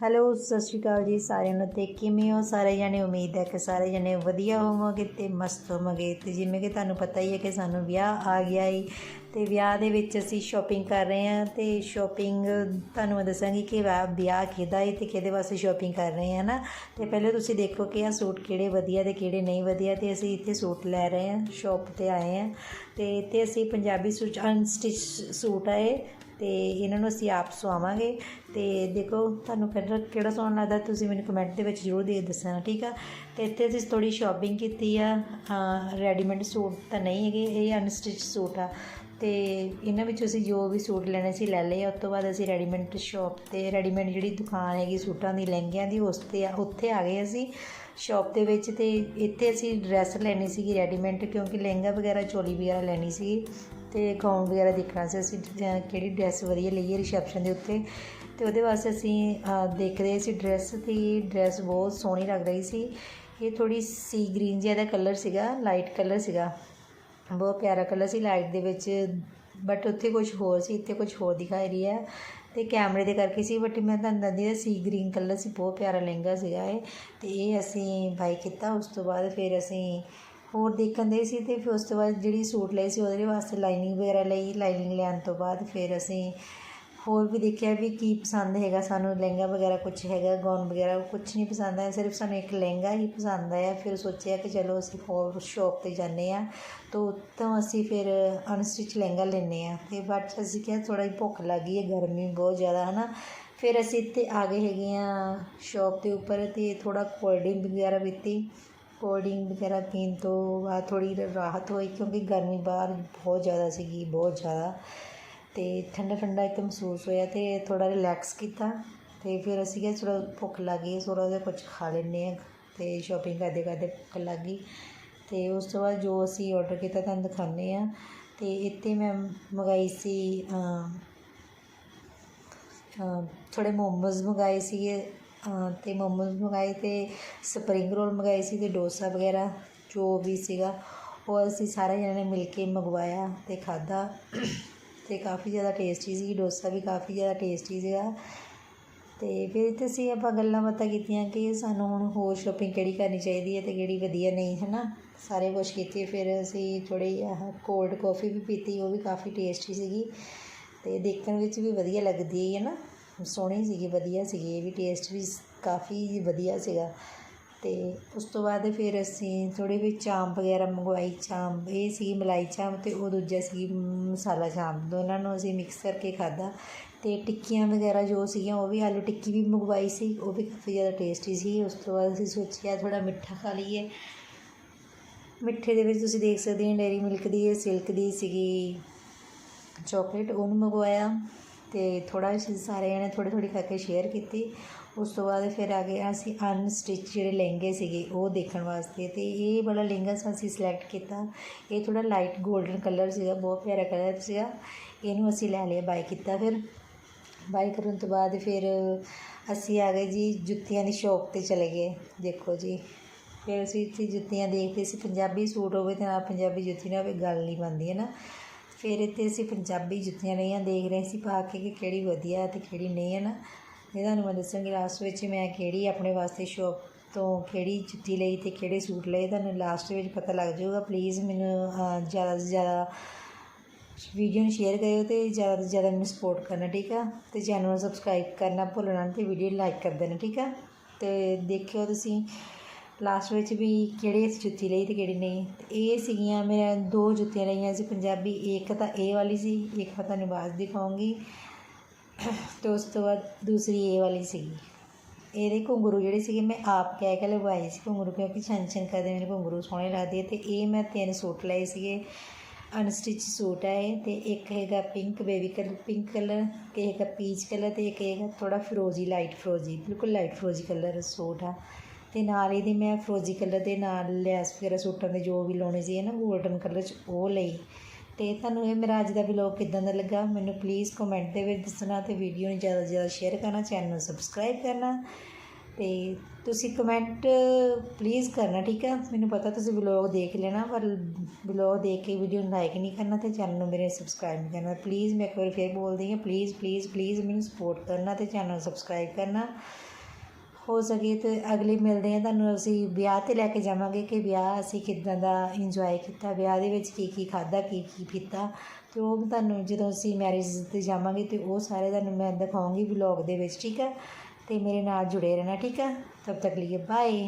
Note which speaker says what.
Speaker 1: Hello, ਸਤਿ ਸ਼੍ਰੀ ਅਕਾਲ ਜੀ ਸਾਰਿਆਂ ਨੂੰ ਤੇ ਕਿਵੇਂ ਹੋ? ਸਾਰੇ ਜਣੇ ਉਮੀਦ ਹੈ ਕਿ ਸਾਰੇ ਜਣੇ ਵਧੀਆ ਹੋਵੋਗੇ ਤੇ ਮਸਤ ਹੋਵੋਗੇ। ਤੇ ਜਿਵੇਂ ਕਿ ਤੁਹਾਨੂੰ ਪਤਾ ਹੀ ਹੈ ਕਿ ਸਾਨੂੰ ਵਿਆਹ ਆ ਗਿਆ ਈ। ਤੇ ਵਿਆਹ ਦੇ ਵਿੱਚ ਅਸੀਂ ਸ਼ਾਪਿੰਗ ਕਰ ਰਹੇ ਹਾਂ ਤੇ ਸ਼ਾਪਿੰਗ ਤੁਹਾਨੂੰ ਮੈਂ ਦੱਸਾਂਗੀ ਕਿ ਵਿਆਹ ਵਿਆਹ ਕਿਹਦਾ ਏ ਤੇ ਕਿਹਦੇ ਵਾਸਤੇ ਸ਼ਾਪਿੰਗ ਕਰ ਰਹੇ ਹਾਂ ਨਾ? ਤੇ ਪਹਿਲੇ ਤੁਸੀਂ ਦੇਖੋ ਕਿ ਆ ਸੂਟ ਕਿਹੜੇ ਵਧੀਆ ਤੇ ਕਿਹੜੇ ਨਹੀਂ ਵਧੀਆ ਤੇ ਅਸੀਂ ਇੱਥੇ ਸੂਟ ਲੈ ਰਹੇ ਹਾਂ ਸ਼ਾਪ ਤੇ ਆਏ ਹਾਂ। ਤੇ ਇੱਥੇ ਅਸੀਂ ਪੰਜਾਬੀ ਸੂਟ ਅਨਸਟਿਚ ਸੂਟ ਆਏ ਤੇ ਇਹਨਾਂ ਨੂੰ ਅਸੀਂ ਆਪ ਸਵਾਵਾਂਗੇ। ਤੇ ਦੇਖੋ, ਤੁਹਾਨੂੰ ਕਿਹੜਾ ਕਿਹੜਾ ਸੋਹਣਾ ਲੱਗਦਾ, ਤੁਸੀਂ ਮੈਨੂੰ ਕਮੈਂਟ ਦੇ ਵਿੱਚ ਜ਼ਰੂਰ ਦੇ ਦੱਸਣਾ, ਠੀਕ ਆ? ਤੇ ਇੱਥੇ ਅਸੀਂ ਥੋੜੀ ਸ਼ਾਪਿੰਗ ਕੀਤੀ ਆ। ਰੈਡੀਮੇਡ ਸੂਟ ਤਾਂ ਨਹੀਂ ਹੈਗੇ, ਇਹ ਅਨਸਟਿਚ ਸੂਟ ਆ। ਤੇ ਇਹਨਾਂ ਵਿੱਚੋਂ ਅਸੀਂ ਜੋ ਵੀ ਸੂਟ ਲੈਣੇ ਸੀ ਲੈ ਲਏ ਉਸ ਤੋਂ ਬਾਅਦ ਅਸੀਂ ਰੈਡੀਮੇਡ ਸ਼ਾਪ ਤੇ ਰੈਡੀਮੇਡ ਜਿਹੜੀ ਦੁਕਾਨ ਹੈਗੀ ਸੂਟਾਂ ਦੀ, ਲਹਿੰਗਿਆਂ ਦੀ, ਉਸ ਤੇ ਆ- ਉੱਥੇ ਆ ਗਏ ਅਸੀਂ। ਸ਼ਾਪ ਦੇ ਵਿੱਚ ਤੇ ਇੱਥੇ ਅਸੀਂ ਡਰੈਸ ਲੈਣੀ ਸੀਗੀ ਰੈਡੀਮੇਡ ਕਿਉਂਕਿ ਲਹਿੰਗਾ ਵਗੈਰਾ, ਚੋਲੀ ਵਗੈਰਾ ਲੈਣੀ ਸੀ ਅਤੇ ਗਾਊਨ ਵਗੈਰਾ ਦੇਖਣਾ ਸੀ। ਅਸੀਂ ਜ- ਕਿਹੜੀ ਡਰੈਸ ਵਧੀਆ ਲਈਏ ਰਿਸੈਪਸ਼ਨ ਦੇ ਉੱਤੇ। ਅਤੇ ਉਹਦੇ ਵਾਸਤੇ ਅਸੀਂ ਅ, ਦੇਖ ਰਹੇ ਸੀ ਡਰੈਸ ਤੇ ਡਰੈਸ ਬਹੁਤ ਸੋਹਣੀ ਲੱਗ ਰਹੀ ਸੀ। ਇਹ ਥੋੜੀ ਸੀ ਗ੍ਰੀਨ ਜਿਹਾ ਦਾ ਕਲਰ ਸੀਗਾ ਲਾਈਟ ਕਲਰ ਸੀਗਾ। ਬਹੁਤ ਪਿਆਰਾ ਕਲਰ ਸੀ ਲਾਈਟ ਦੇ ਵਿੱਚ। ਬਟ ਉੱਥੇ ਕੁਝ ਹੋਰ ਸੀ ਇੱਥੇ ਕੁਝ ਹੋਰ ਦਿਖਾਈ ਰਹੀ ਹੈ। ਤੇ ਕੈਮਰੇ ਦੇ ਕਰਕੇ ਸੀ ਬਟ ਮੈਂ ਤੁਹਾਨੂੰ ਦੱਸਦੀ ਹਾਂ ਸੀ ਗ੍ਰੀਨ ਕਲਰ ਸੀ ਬਹੁਤ ਪਿਆਰਾ ਲਹਿੰਗਾ ਸੀਗਾ ਇਹ। ਤੇ ਇਹ ਅਸੀਂ ਬਾਈ ਕੀਤਾ ਉਸ ਤੋਂ ਬਾਅਦ ਫਿਰ ਅਸੀਂ ਹੋਰ ਦੇਖਣ ਦੇ ਸੀ ਤੇ ਫਿਰ ਉਸ ਤੋਂ ਬਾਅਦ ਜਿਹੜੀ ਸੂਟ ਲਈ ਸੀ ਉਹਦੇ ਵਾਸਤੇ ਲਾਈਨਿੰਗ ਵਗੈਰਾ ਲਈ, ਲਾਈਨਿੰਗ ਲੈਣ ਤੋਂ ਬਾਅਦ ਫਿਰ ਅਸੀਂ ਹੋਰ ਵੀ ਦੇਖਿਆ ਵੀ ਕੀ ਪਸੰਦ ਹੈਗਾ, ਸਾਨੂੰ ਲਹਿੰਗਾ ਵਗੈਰਾ ਕੁਝ ਹੈਗਾ, ਗਾਊਨ ਵਗੈਰਾ ਕੁਝ ਨਹੀਂ ਪਸੰਦ ਆਇਆ, ਸਿਰਫ ਸਾਨੂੰ ਇੱਕ ਲਹਿੰਗਾ ਹੀ ਪਸੰਦ ਆਇਆ। ਫਿਰ ਸੋਚਿਆ ਕਿ ਚਲੋ ਅਸੀਂ ਹੋਰ ਸ਼ੌਪ ਤੇ ਜਾਂਦੇ ਆ ਤਾਂ ਉੱਥੋਂ ਅਸੀਂ ਫਿਰ ਅਨਸਟਿਚ ਲਹਿੰਗਾ ਲੈਂਦੇ ਆ ਤੇ ਬਟ ਅਸੀਂ ਕਿਹਾ ਥੋੜਾ ਜਿਹੀ ਭੁੱਖ ਲੱਗੀ ਹੈ, ਗਰਮੀ ਬਹੁਤ ਜ਼ਿਆਦਾ ਹੈ ਨਾ ਫਿਰ ਅਸੀਂ ਇੱਥੇ ਆ ਗਏ ਹੈਗੇ ਆ ਸ਼ੌਪ ਦੇ ਉੱਪਰ ਤੇ ਥੋੜਾ ਕੋਲਡ ਡਰਿੰਕ ਵਗੈਰਾ ਪੀਤੀ। ਕੋਲਡ ਡਰਿੰਕ ਵਗੈਰਾ ਪੀਣ ਤੋਂ ਬਾਅਦ ਥੋੜ੍ਹੀ ਰਾਹਤ ਹੋਈ ਕਿਉਂਕਿ ਗਰਮੀ ਬਾਹਰ ਬਹੁਤ ਜ਼ਿਆਦਾ ਸੀਗੀ, ਬਹੁਤ ਜ਼ਿਆਦਾ। ਅਤੇ ਠੰਡਾ ਠੰਡਾ ਇੱਕ ਮਹਿਸੂਸ ਹੋਇਆ ਅਤੇ ਥੋੜ੍ਹਾ ਰਿਲੈਕਸ ਕੀਤਾ ਅਤੇ ਫਿਰ ਅਸੀਂ ਕਿਹਾ ਚਲੋ ਭੁੱਖ ਲੱਗ ਗਈ, ਥੋੜ੍ਹਾ ਜਿਹਾ ਕੁਝ ਖਾ ਲੈਂਦੇ ਹਾਂ ਅਤੇ ਸ਼ੋਪਿੰਗ ਕਰਦੇ ਕਰਦੇ ਭੁੱਖ ਲੱਗ ਗਈ। ਅਤੇ ਉਸ ਤੋਂ ਬਾਅਦ ਜੋ ਅਸੀਂ ਔਡਰ ਕੀਤਾ ਤੁਹਾਨੂੰ ਦਿਖਾਉਂਦੇ ਹਾਂ ਅਤੇ ਇੱਥੇ ਮੈਂ ਮੰਗਾਈ ਸੀ ਥੋੜ੍ਹੇ ਮੋਮੋਜ਼ ਮੰਗਾਏ ਸੀਗੇ। ਅਤੇ ਮੋਮੋਜ਼ ਮੰਗਵਾਏ ਅਤੇ ਸਪਰਿੰਗ ਰੋਲ ਮੰਗਵਾਏ ਸੀ ਅਤੇ ਡੋਸਾ ਵਗੈਰਾ, ਜੋ ਵੀ ਸੀਗਾ, ਉਹ ਅਸੀਂ ਸਾਰੇ ਜਣਿਆਂ ਨੇ ਮਿਲ ਕੇ ਮੰਗਵਾਇਆ ਅਤੇ ਖਾਧਾ। ਅਤੇ ਕਾਫੀ ਜ਼ਿਆਦਾ ਟੇਸਟੀ ਸੀ, ਡੋਸਾ ਵੀ ਕਾਫੀ ਜ਼ਿਆਦਾ ਟੇਸਟੀ ਸੀਗਾ। ਅਤੇ ਫਿਰ ਇੱਥੇ ਅਸੀਂ ਆਪਾਂ ਗੱਲਾਂ ਬਾਤਾਂ ਕੀਤੀਆਂ ਕਿ ਸਾਨੂੰ ਹੁਣ ਹੋਰ ਸ਼ੋਪਿੰਗ ਕਿਹੜੀ ਕਰਨੀ ਚਾਹੀਦੀ ਹੈ ਅਤੇ ਕਿਹੜੀ ਵਧੀਆ ਨਹੀਂ ਹੈ ਨਾ ਸਾਰੇ ਕੁਛ ਕੀਤੇ, ਫਿਰ ਅਸੀਂ ਥੋੜ੍ਹੀ ਆਹ ਕੋਲਡ ਕਾਫੀ ਵੀ ਪੀਤੀ, ਉਹ ਵੀ ਕਾਫੀ ਟੇਸਟੀ ਸੀਗੀ। ਅਤੇ ਦੇਖਣ ਵਿੱਚ ਵੀ ਵਧੀਆ ਲੱਗਦੀ ਹੈ ਨਾ ਸੋਹਣੀ ਸੀਗੀ, ਵਧੀਆ ਸੀਗੀ, ਇਹ ਵੀ ਟੇਸਟ ਵੀ ਕਾਫੀ ਵਧੀਆ ਸੀਗਾ। ਅਤੇ ਉਸ ਤੋਂ ਬਾਅਦ ਫਿਰ ਅਸੀਂ ਥੋੜ੍ਹੇ ਵੀ ਚਾਂਪ ਵਗੈਰਾ ਮੰਗਵਾਈ, ਚਾਂਪ ਇਹ ਸੀ ਮਲਾਈ ਚਾਂਪ ਅਤੇ ਉਹ ਦੂਜਾ ਸੀ ਮਸਾਲਾ ਚਾਂਪ। ਦੋਨਾਂ ਨੂੰ ਅਸੀਂ ਮਿਕਸ ਕਰਕੇ ਖਾਧਾ ਅਤੇ ਟਿੱਕੀਆਂ ਵਗੈਰਾ ਜੋ ਸੀਗੀਆਂ, ਉਹ ਵੀ ਆਲੂ ਟਿੱਕੀ ਵੀ ਮੰਗਵਾਈ ਸੀ, ਉਹ ਵੀ ਕਾਫੀ ਜ਼ਿਆਦਾ ਟੇਸਟੀ ਸੀ। ਉਸ ਤੋਂ ਬਾਅਦ ਅਸੀਂ ਸੋਚਿਆ ਥੋੜ੍ਹਾ ਮਿੱਠਾ ਖਾ ਲਈਏ। ਮਿੱਠੇ ਦੇ ਵਿੱਚ ਤੁਸੀਂ ਦੇਖ ਸਕਦੇ ਹੋ ਡੇਰੀ ਮਿਲਕ ਦੀ, ਇਹ ਸਿਲਕ ਦੀ ਸੀਗੀ ਚਾਕਲੇਟ ਉਹਨੂੰ ਮੰਗਵਾਇਆ। ਅਤੇ ਥੋੜ੍ਹਾ ਅਸੀਂ ਸਾਰੇ ਜਣੇ ਥੋੜ੍ਹੀ ਥੋੜੀ ਕਰਕੇ ਸ਼ੇਅਰ ਕੀਤੀ। ਉਸ ਤੋਂ ਬਾਅਦ ਫਿਰ ਆ ਗਏ ਅਸੀਂ ਅਨਸਟਿਚ ਜਿਹੜੇ ਲਹਿੰਗੇ ਸੀਗੇ, ਉਹ ਦੇਖਣ ਵਾਸਤੇ ਅਤੇ ਇਹ ਵਾਲਾ ਲਹਿੰਗਾ ਅਸੀਂ ਸਿਲੈਕਟ ਕੀਤਾ। ਇਹ ਥੋੜ੍ਹਾ ਲਾਈਟ 골ਡਨ ਕਲਰ ਸੀਗਾ, ਬਹੁਤ ਪਿਆਰਾ ਕਲਰ ਸੀਗਾ। ਇਹਨੂੰ ਅਸੀਂ ਲੈ ਲਿਆ ਬਾਈ ਕੀਤਾ ਫਿਰ। ਬਾਈ ਕਰਨ ਤੋਂ ਬਾਅਦ ਫਿਰ ਅਸੀਂ ਆ ਗਏ ਜੀ ਜੁੱਤੀਆਂ ਦੀ ਸ਼ੌਪ ਤੇ ਚਲੇ ਗਏ, ਦੇਖੋ ਜੀ। ਫਿਰ ਅਸੀਂ ਇੱਥੇ ਜੁੱਤੀਆਂ ਦੇਖਦੇ ਸੀ, ਪੰਜਾਬੀ ਸੂਟ ਹੋਵੇ ਤੇ ਨਾਲ ਪੰਜਾਬੀ ਜੁੱਤੀ ਨਾਲ ਵੀ ਗੱਲ ਨਹੀਂ ਬਣਦੀ, ਹੈ ਨਾ? ਫਿਰ ਇੱਥੇ ਅਸੀਂ ਪੰਜਾਬੀ ਜੁੱਤੀਆਂ ਲਈਆਂ ਦੇਖ ਰਹੇ ਸੀ, ਪਾ ਕੇ ਕਿ ਕਿਹੜੀ ਵਧੀਆ ਤੇ ਕਿਹੜੀ ਨਹੀਂ, ਹੈ ਨਾ? ਇਹ ਤੁਹਾਨੂੰ ਮੈਂ ਦੱਸਾਂਗੀ ਲਾਸਟ ਵਿੱਚ ਮੈਂ ਕਿਹੜੀ ਆਪਣੇ ਵਾਸਤੇ ਸ਼ੌਪ ਤੋਂ ਕਿਹੜੀ ਜੁੱਤੀ ਲਈ ਤੇ ਕਿਹੜੇ ਸੂਟ ਲਏ, ਤੁਹਾਨੂੰ ਲਾਸਟ ਵਿੱਚ ਪਤਾ ਲੱਗ ਜਾਊਗਾ। ਪਲੀਜ਼ ਮੈਨੂੰ ਜ਼ਿਆਦਾ ਤੋਂ ਜ਼ਿਆਦਾ ਵੀਡੀਓ ਨੂੰ ਸ਼ੇਅਰ ਕਰਿਓ ਤੇ ਜ਼ਿਆਦਾ ਤੋਂ ਜ਼ਿਆਦਾ ਮੈਨੂੰ ਸਪੋਰਟ ਕਰਨਾ, ਠੀਕ ਆ? ਤੇ ਚੈਨਲ ਨੂੰ ਸਬਸਕ੍ਰਾਈਬ ਕਰਨਾ ਭੁੱਲਣਾ ਨਹੀਂ ਤੇ ਵੀਡੀਓ ਲਾਈਕ ਕਰ ਦੇਣਾ, ਠੀਕ ਆ? ਤੇ ਦੇਖਿਓ ਤੁਸੀਂ ਲਾਸਟ ਵਿੱਚ ਵੀ ਕਿਹੜੇ ਜੁੱਤੀ ਲਈ ਤੇ ਕਿਹੜੀ ਨਹੀਂ। ਤੇ ਇਹ ਸੀਗੀਆਂ ਮੇਰਾ ਦੋ ਜੁੱਤੀਆਂ ਲਈਆਂ ਸੀ, ਪੰਜਾਬੀ ਇੱਕ ਤਾਂ ਇਹ ਵਾਲੀ ਸੀ, ਇੱਕ ਮੈਂ ਤੁਹਾਨੂੰ ਬਾਅਦ ਦਿਖਾਉਂਗੀ। ਤੇ ਉਸ ਤੋਂ ਬਾਅਦ ਦੂਸਰੀ ਇਹ ਵਾਲੀ ਸੀਗੀ। ਇਹਦੇ ਘੁੰਗਰੂ ਜਿਹੜੇ ਸੀਗੇ ਮੈਂ ਆਪ ਕਹਿ ਕੇ ਲਗਵਾਏ ਸੀ ਘੁੰਗਰੂ, ਕਿਉਂਕਿ ਛਣ ਛਣ ਕਰਦੇ ਮੈਨੂੰ ਘੁੰਗਰੂ ਸੋਹਣੇ ਲੱਗਦੇ ਆ। ਤੇ ਇਹ ਮੈਂ ਤਿੰਨ ਸੂਟ ਲਏ ਸੀਗੇ। ਅਨਸਟਿਚ ਸੂਟ ਹੈ ਇਹ ਤੇ ਇੱਕ ਹੈਗਾ pink baby colour pink colour ਤੇ ਹੈਗਾ ਪੀਚ ਕਲਰ ਤੇ ਇੱਕ ਹੈਗਾ ਥੋੜਾ ਫਿਰੋਜ਼ੀ, ਲਾਈਟ ਫਿਰੋਜ਼ੀ, ਬਿਲਕੁਲ ਲਾਈਟ ਫਿਰੋਜ਼ੀ ਕਲਰ ਸੂਟ ਆ। ਅਤੇ ਨਾਲ ਇਹਦੇ ਮੈਂ ਫਰੋਜੀ ਕਲਰ ਦੇ ਨਾਲ ਲੈਸ ਵਗੈਰਾ ਸੂਟਾਂ ਦੇ ਜੋ ਵੀ ਲਾਉਣੇ ਸੀ ਨਾ ਗੋਲਡਨ ਕਲਰ ਚ ਉਹ ਲਈ। ਤੇ ਤੁਹਾਨੂੰ ਇਹ ਮੇਰਾ ਅੱਜ ਦਾ ਵਲੌਗ ਕਿਦਾਂ ਦਾ ਲੱਗਾ, ਮੈਨੂੰ ਪਲੀਜ਼ ਕਮੈਂਟ ਦੇ ਵਿੱਚ ਦੱਸਣਾ ਤੇ ਵੀਡੀਓ ਨੂੰ ਜ਼ਿਆਦਾ ਤੋਂ ਜ਼ਿਆਦਾ ਸ਼ੇਅਰ ਕਰਨਾ ਚੈਨਲ ਨੂੰ ਸਬਸਕ੍ਰਾਈਬ ਕਰਨਾ। ਤੇ ਤੁਸੀਂ ਕਮੈਂਟ ਪਲੀਜ਼ ਕਰਨਾ, ਠੀਕ ਹੈ ਮੈਨੂੰ ਪਤਾ ਤੁਸੀਂ ਵਲੌਗ ਦੇਖ ਲੈਣਾ, ਪਰ ਵਲੌਗ ਦੇਖ ਕੇ ਵੀਡੀਓ ਨੂੰ ਲਾਈਕ ਨਹੀਂ ਕਰਨਾ ਤੇ ਚੈਨਲ ਨੂੰ ਮੇਰੇ ਸਬਸਕ੍ਰਾਈਬ ਨਹੀਂ ਕਰਨਾ। ਪਲੀਜ਼ ਮੈਂ ਇੱਕ ਵਾਰ ਫੇਰ ਬੋਲਦੀ ਹਾਂ ਪਲੀਜ਼ ਪਲੀਜ਼ ਪਲੀਜ਼ ਮੈਨੂੰ ਸਪੋਰਟ ਕਰਨਾ ਤੇ ਚੈਨਲ ਨੂੰ ਸਬਸਕ੍ਰਾਈਬ ਕਰਨਾ। ਹੋ ਸਕੇ ਤੇ ਅਗਲੀ ਮਿਲਦੇ ਹਾਂ ਤੁਹਾਨੂੰ ਅਸੀਂ ਵਿਆਹ ਤੇ ਲੈ ਕੇ ਜਾਵਾਂਗੇ ਕਿ ਵਿਆਹ ਅਸੀਂ ਕਿੱਦਾਂ ਦਾ ਇੰਜੋਏ ਕੀਤਾ, ਵਿਆਹ ਦੇ ਵਿੱਚ ਕੀ ਕੀ ਖਾਦਾ ਕੀ ਕੀ ਪੀਤਾ ਅਤੇ ਉਹ ਵੀ ਤੁਹਾਨੂੰ ਜਦੋਂ ਅਸੀਂ ਮੈਰਿਜ ਤੇ ਜਾਵਾਂਗੇ ਤੇ ਉਹ ਸਾਰੇ ਤੁਹਾਨੂੰ ਮੈਂ ਦਿਖਾਉਂਗੀ ਵਲੌਗ ਦੇ ਵਿੱਚ, ਠੀਕ ਹੈ ਅਤੇ ਮੇਰੇ ਨਾਲ ਜੁੜੇ ਰਹਿਣਾ, ਠੀਕ ਹੈ ਤਬ ਤੱਕ ਲਈ ਬਾਏ